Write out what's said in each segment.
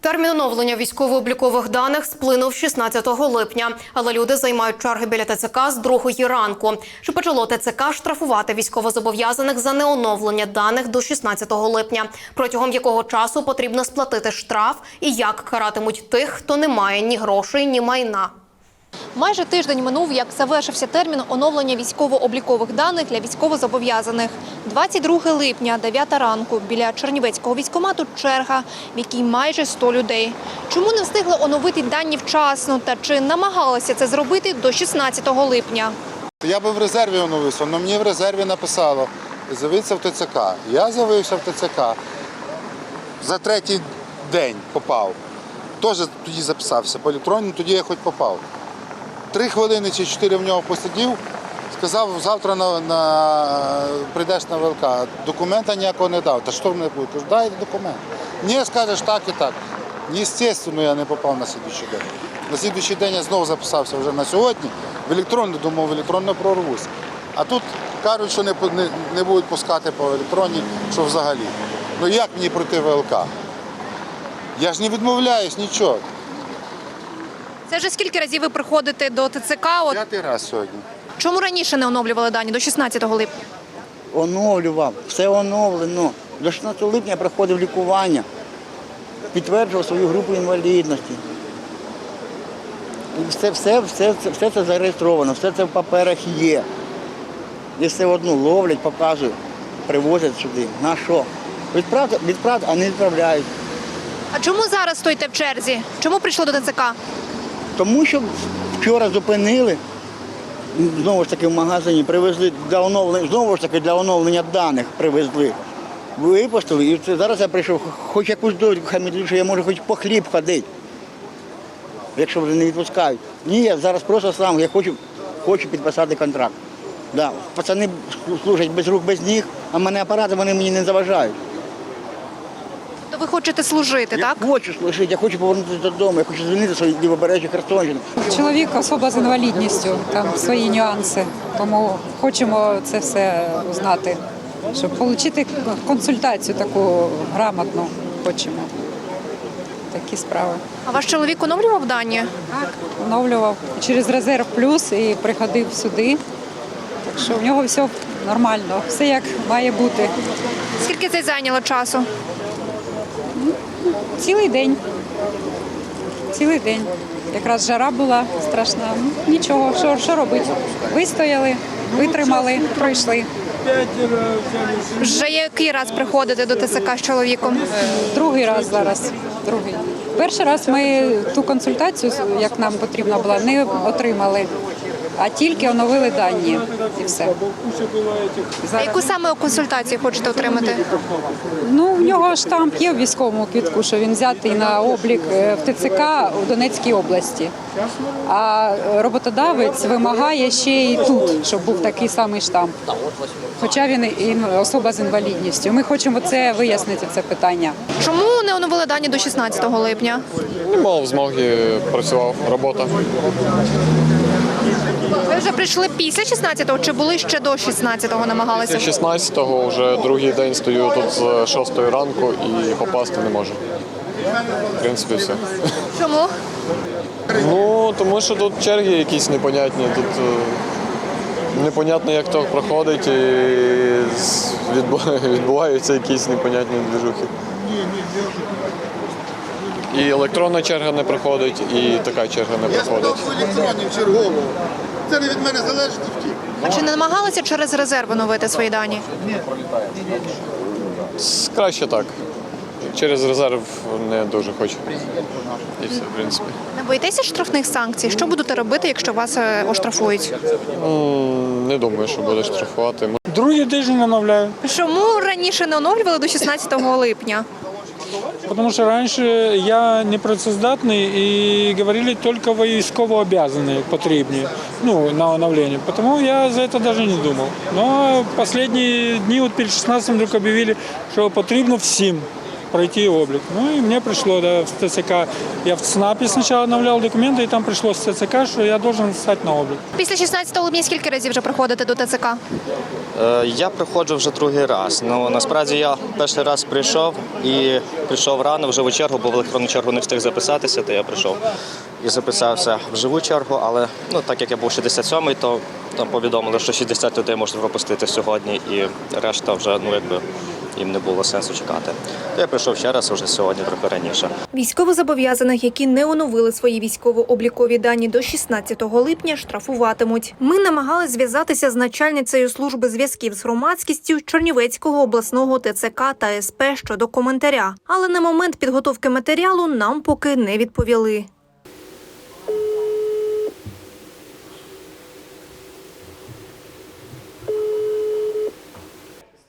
Термін оновлення військово-облікових даних сплинув 16 липня, але люди займають черги біля ТЦК з другої ранку. Чи почало ТЦК штрафувати військовозобов'язаних за неоновлення даних до 16 липня, протягом якого часу потрібно сплатити штраф і як каратимуть тих, хто не має ні грошей, ні майна. Майже тиждень минув, як завершився термін оновлення військово-облікових даних для військовозобов'язаних. 22 липня, 9 ранку, біля Чернівецького військкомату черга, в якій майже 100 людей. Чому не встигли оновити дані вчасно та чи намагалися це зробити до 16 липня? Я би в резерві оновився, але мені в резерві написало з'явитися в ТЦК. Я з'явився в ТЦК. За третій день попав. Теж тоді записався по електронному, тоді я хоч попав. Три хвилини чи чотири в нього посидів, сказав, завтра на, на, прийдеш на ВЛК. Документа ніякого не дав. Та що мене буде? Кажу, дай документ. Ні, скажеш так і так. Естественно, я не попав на слідуючий день. На слідуючий день я знову записався вже на сьогодні. В електронну думав, в електронну прорвусь. А тут кажуть, що не, не, не будуть пускати по електронній, що взагалі. Ну як мені пройти ВЛК? Я ж не відмовляюсь нічого. Це вже скільки разів ви приходите до ТЦК? От П'ятий раз сьогодні. чому раніше не оновлювали дані до 16 липня? оновлював, все оновлено. До 16 липня я проходив лікування, підтверджував свою групу інвалідності. І все, все, все, все, все це зареєстровано, все це в паперах є. І все одно ловлять, показують, привозять сюди. На що? Відправте, відправте, а не відправляють. А чому зараз стоїте в черзі? Чому прийшли до ТЦК? Тому що вчора зупинили, знову ж таки в магазині привезли для оновлення, знову ж таки для оновлення даних привезли. Випустили, і зараз я прийшов, хоч якусь довідку, мені що я можу хоч по хліб ходити, якщо вже не відпускають. Ні, я зараз просто сам, я хочу, хочу підписати контракт. Да. Пацани служать без рук, без ніг, а мене апарати вони мені не заважають. Ви хочете служити, Я так? хочу служити, я хочу повернутися додому, я хочу звільнити свої лівобережжя Херсонщини. Чоловік особа з інвалідністю, там свої нюанси. Тому хочемо це все узнати, щоб отримати консультацію таку грамотну. Хочемо такі справи. А ваш чоловік оновлював дані? Так, оновлював через резерв плюс і приходив сюди. Так що в нього все нормально, все як має бути. Скільки це зайняло часу? Цілий день. Цілий день. Якраз жара була страшна. Ну, Нічого, що, що робити? Вистояли, витримали, пройшли. Вже який раз приходите до ТЦК з чоловіком? Другий раз зараз. Другий. Перший раз ми ту консультацію, як нам потрібна була, не отримали, а тільки оновили дані і все. А Зараз, яку саме консультацію хочете отримати? ну, в нього штамп є в військовому квітку, що він взятий на облік е, в ТЦК у Донецькій області. А роботодавець вимагає ще й тут, щоб був такий самий штамп. Хоча він і особа з інвалідністю. Ми хочемо це вияснити, це питання. Чому не оновили дані до 16 липня? Не мав змоги, працював, робота. Ви вже прийшли після 16-го чи були ще до 16-го намагалися? 16-го вже другий день стою тут з 6 ранку і попасти не можу. В принципі, все. Чому? Ну, тому що тут черги якісь непонятні. Тут е, непонятно, як то проходить, і з- відбу- відбуваються якісь непонятні движухи. І електронна черга не проходить, і така черга не проходить. в електронні в чергову. Це не від мене залежить і втік. А чи не намагалися через резерв оновити свої дані? Краще так. Через резерв не дуже хочу. І все, в принципі. Не боїтеся штрафних санкцій? Що будете робити, якщо вас е, оштрафують? М, Не думаю, що буде штрафувати. Другий тиждень оновляю, Чому раніше не оновлювали до 16 липня? Тому что раньше я не и говорили войсково обязанные, потрібні ну, на оновление. Потому я за это даже не думал. Но последние дни, вот перед 16 вдруг объявили, что потрібно всім. Пройти облик. Ну и мне пришло да, в ТЦК. Я в ЦНАПе сначала обновлял документы, и там пришло с ТЦК, что я должен стать на облик. Після 16 липня скільки разів вже приходите до ТЦК? Е, Я приходжу вже другий раз. Ну насправді я перший раз прийшов і прийшов рано, вже в чергу, бо в електронну чергу не встиг записатися, то я прийшов і записався в живу чергу. Але ну так як я був 67-й, то там повідомили, що 60 людей можуть пропустити сьогодні, і решта вже ну якби їм не було сенсу чекати. То я прийшов ще раз уже сьогодні, трохи раніше. Військовозобов'язаних, які не оновили свої військово-облікові дані до 16 липня, штрафуватимуть. Ми намагалися зв'язатися з начальницею служби зв'язків з громадськістю Чернівецького обласного ТЦК та СП щодо коментаря. Але на момент підготовки матеріалу нам поки не відповіли.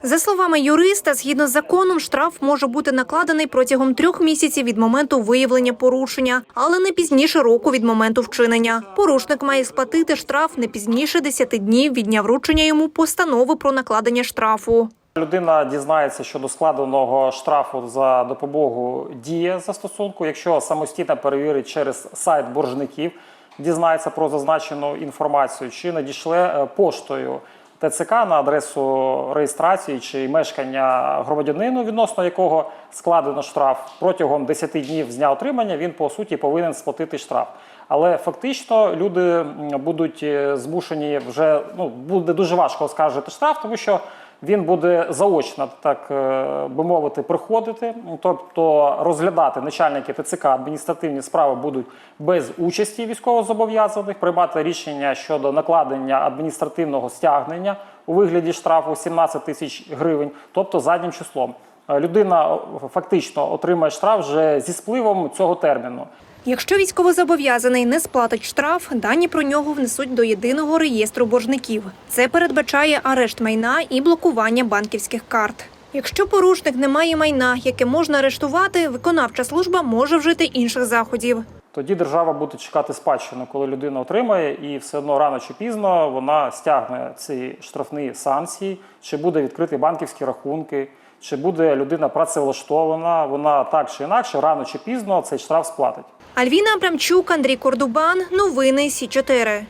За словами юриста, згідно з законом, штраф може бути накладений протягом трьох місяців від моменту виявлення порушення, але не пізніше року від моменту вчинення. Порушник має сплатити штраф не пізніше 10 днів від дня вручення йому постанови про накладення штрафу. Людина дізнається щодо складеного штрафу за допомогою дії застосунку. Якщо самостійно перевірить через сайт боржників, дізнається про зазначену інформацію, чи надійшле е, поштою ТЦК на адресу реєстрації чи мешкання громадянину, відносно якого складено штраф протягом 10 днів з дня отримання, він по суті повинен сплатити штраф. Але фактично люди будуть е, змушені вже ну буде дуже важко оскаржити штраф, тому що він буде заочно, так е, би мовити, приходити, тобто розглядати начальники ТЦК адміністративні справи будуть без участі військовозобов'язаних, приймати рішення щодо накладення адміністративного стягнення у вигляді штрафу 17 тисяч гривень, тобто заднім числом. Е, Людина фактично отримає штраф вже зі спливом цього терміну. Якщо військовозобов'язаний не сплатить штраф, дані про нього внесуть до єдиного реєстру боржників. Це передбачає арешт майна і блокування банківських карт. Якщо порушник не має майна, яке можна арештувати, виконавча служба може вжити інших заходів. Тоді держава буде чекати спадщину, коли людина отримає, і все одно рано чи пізно вона стягне ці штрафні санкції, чи буде відкриті банківські рахунки, чи буде людина працевлаштована. Вона так чи інакше, рано чи пізно цей штраф сплатить. Альвіна Абрамчук, Андрій Кордубан. Новини Сі 4